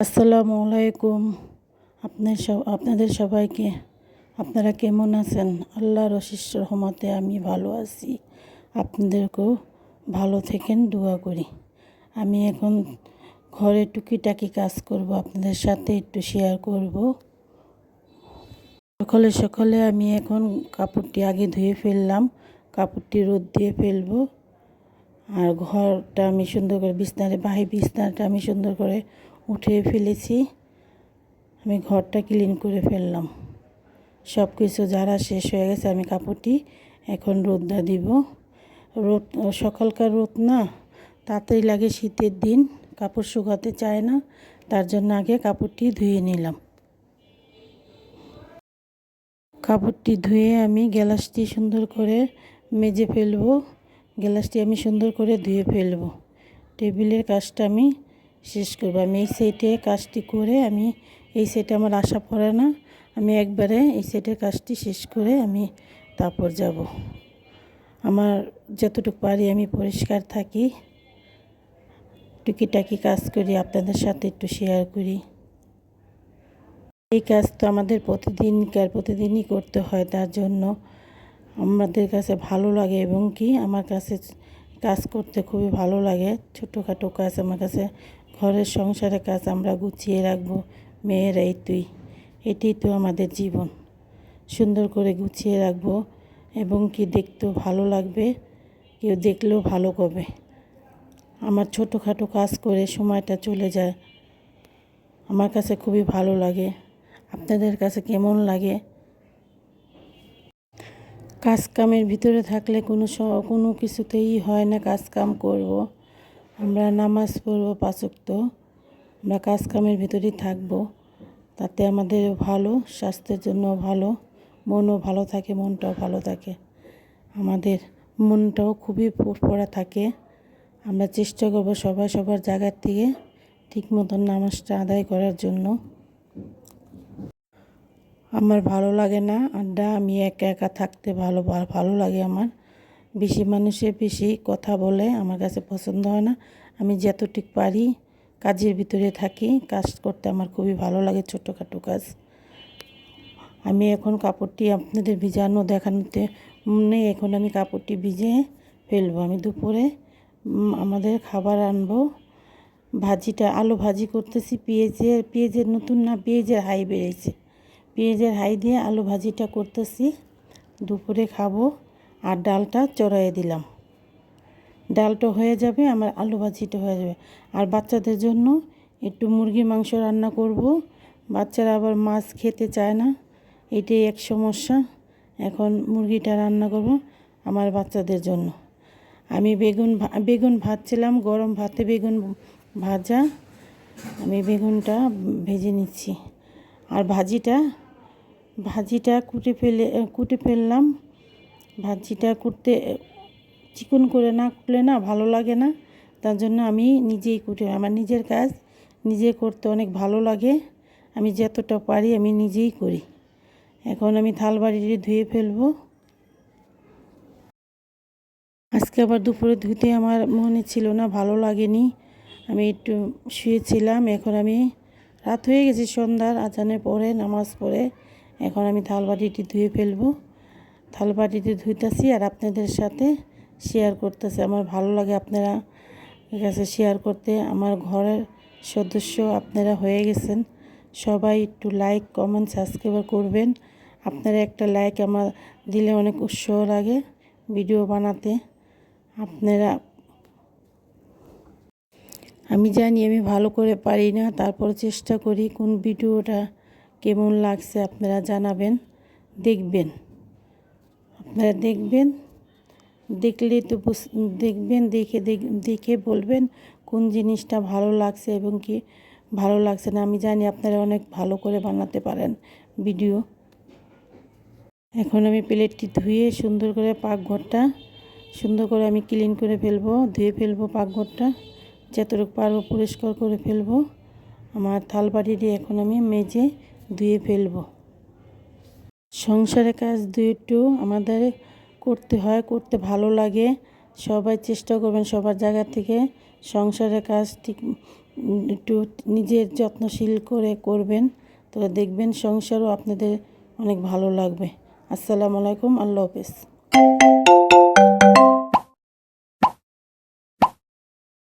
আসসালামু আলাইকুম। আপনার সব, আপনাদের সবাইকে, আপনারা কেমন আছেন? আল্লাহর অশিস রহমতে আমি ভালো আছি। আপনাদেরকেও ভালো থেকেন, দোয়া করি। আমি এখন ঘরে টুকিটাকি কাজ করব, আপনাদের সাথে একটু শেয়ার করব। সকালে সকালে আমি এখন কাপড়টি আগে ধুয়ে ফেললাম, কাপড়টি রোদ দিয়ে ফেলব। আর ঘরটা আমি সুন্দর করে, বিছনারে বাহি বিছনাটা আমি সুন্দর করে উঠিয়ে ফেলেছি। আমি ঘরটা ক্লিন করে ফেললাম। সব কিছু যারা শেষ হয়ে গেছে, আমি কাপড়টি এখন রোদটা দিব। রোদ, সকালকার রোদ না, তাড়াতাড়ি লাগে শীতের দিন, কাপড় শুকাতে চায় না, তার জন্য আগে কাপড়টি ধুয়ে নিলাম। কাপড়টি ধুয়ে আমি গ্যালাসটি সুন্দর করে মেজে ফেলব। গ্যালাসটি আমি সুন্দর করে ধুয়ে ফেলব। টেবিলের কাজটা আমি শেষ করব। আমি এই সাইডে কাজটি করে আমি এই সাইডে আমার আশা পড়ে না। আমি একবারে এই সাইডের কাজটি শেষ করে আমি তারপর যাব। আমার যতটুকু পারি আমি পরিষ্কার থাকি। টুকিটাকি কাজ করি, আপনাদের সাথে একটু শেয়ার করি। এই কাজ তো আমাদের প্রতিদিনকার, প্রতিদিনই করতে হয়, তার জন্য আমাদের কাছে ভালো লাগে এবং কি আমার কাছে কাজ করতে খুবই ভালো লাগে। ছোটোখাটো কাজ আমার কাছে, ঘরের সংসারের কাজ আমরা গুছিয়ে রাখব মেয়েরাই তুই, এটি তো আমাদের জীবন। সুন্দর করে গুছিয়ে রাখব এবং কি দেখতেও ভালো লাগবে, কেউ দেখলেও ভালো করবে। আমার ছোটোখাটো কাজ করে সময়টা চলে যায়। আমার কাছে খুবই ভালো লাগে। আপনাদের কাছে কেমন লাগে? কাজ কামের ভিতরে থাকলে কোনো কোনো কিছুতেই হয় না কাজ কাম করব। আমরা নামাজ পড়ব পাঁচক্ত আমরা কাজ কামের ভিতরেই থাকব। তাতে আমাদের ভালো, স্বাস্থ্যের জন্য ভালো, মনও ভালো থাকে, মনটাও ভালো থাকে। আমাদের মনটাও খুবই পড়া থাকে। আমরা চেষ্টা করব সবাই সবার জায়গার থেকে ঠিক মতন নামাজটা আদায় করার জন্য। আমার ভালো লাগে না, আড্ডা, আমি একা একা থাকতে ভালো ভালো লাগে আমার। বেশি মানুষের বেশি কথা বলে আমার কাছে পছন্দ হয় না। আমি যতটুক পারি কাজের ভিতরে থাকি, কাজ করতে আমার খুবই ভালো লাগে ছোটোখাটো কাজ। আমি এখন কাপড়টি আপনাদের ভিজানো দেখানোতে নেই এখন আমি কাপড়টি ভিজে ফেলব। আমি দুপুরে আমাদের খাবার আনব। ভাজিটা, আলু ভাজি করতেছি, পেঁয়াজের পেঁয়াজের নতুন না, পেঁয়াজের হাই বেড়েছে। পেঁয়াজের হাই দিয়ে আলু ভাজিটা করতেছি। দুপুরে খাব আর ডালটা চড়াইয়ে দিলাম। ডালটা হয়ে যাবে, আমার আলু ভাজিটা হয়ে যাবে। আর বাচ্চাদের জন্য একটু মুরগি মাংস রান্না করব। বাচ্চারা আবার মাছ খেতে চায় না, এটাই এক সমস্যা। এখন মুরগিটা রান্না করব আমার বাচ্চাদের জন্য। আমি বেগুন বেগুন ভাজছিলাম, গরম ভাতে বেগুন ভাজা। আমি বেগুনটা ভেজে নিচ্ছি। আর ভাজিটা ভাজিটা কুটে ফেলে কুটে ফেললাম। ভাজিটা কুটতে চিকন করে না কুটলে না ভালো লাগে না। তার জন্য আমি নিজেই কুটে, আমার নিজের কাজ, নিজে করতে অনেক ভালো লাগে। আমি যতটা পারি আমি নিজেই করি। এখন আমি থাল বাড়িটি ধুয়ে ফেলব। আজকে আবার দুপুরে ধুতে আমার মনে ছিল না, ভালো লাগেনি। আমি একটু শুয়েছিলাম, এখন আমি, রাত হয়ে গেছে সন্ধ্যার আজানে পরে, নামাজ পড়ে এখন আমি থালবাটিটি ধুয়ে ফেলব। থালবাটিটি ধুইতেছি আর আপনাদের সাথে শেয়ার করতেছি। আমার ভালো লাগে আপনারা কাছে শেয়ার করতে। আমার ঘরের সদস্য আপনারা হয়ে গেছেন। সবাই একটু লাইক কমেন্ট সাবস্ক্রাইব করবেন। আপনারা একটা লাইক আমার দিলে অনেক উৎসাহ লাগে ভিডিও বানাতে। আপনারা আমি জানি আমি ভালো করে পারি না, তারপর চেষ্টা করি কোন ভিডিওটা কেমন লাগছে আপনারা জানাবেন, দেখবেন। আপনারা দেখবেন দেখলে তো দেখবেন, দেখে দেখে বলবেন কোন জিনিসটা ভালো লাগছে এবং কি ভালো লাগছে না। আমি জানি আপনারা অনেক ভালো করে বানাতে পারেন ভিডিও। এখন আমি প্লেটটি ধুয়ে সুন্দর করে পাকঘরটা, সুন্দর করে আমি ক্লিন করে ফেলব, ধুয়ে ফেলব পাকঘরটা। যতটুকু পারব পরিষ্কার করে ফেলব। আমার থাল বাটিটি এখন আমি মেজে ধুয়ে ফেলব। সংসারের কাজ দুই একটু আমাদের করতে হয়, করতে ভালো লাগে। সবাই চেষ্টা করবেন সবার জায়গা থেকে সংসারের কাজ ঠিক একটু নিজের যত্নশীল করে করবেন। তাহলে দেখবেন সংসারও আপনাদের অনেক ভালো লাগবে। আসসালামু আলাইকুম, আল্লাহ হাফেজ।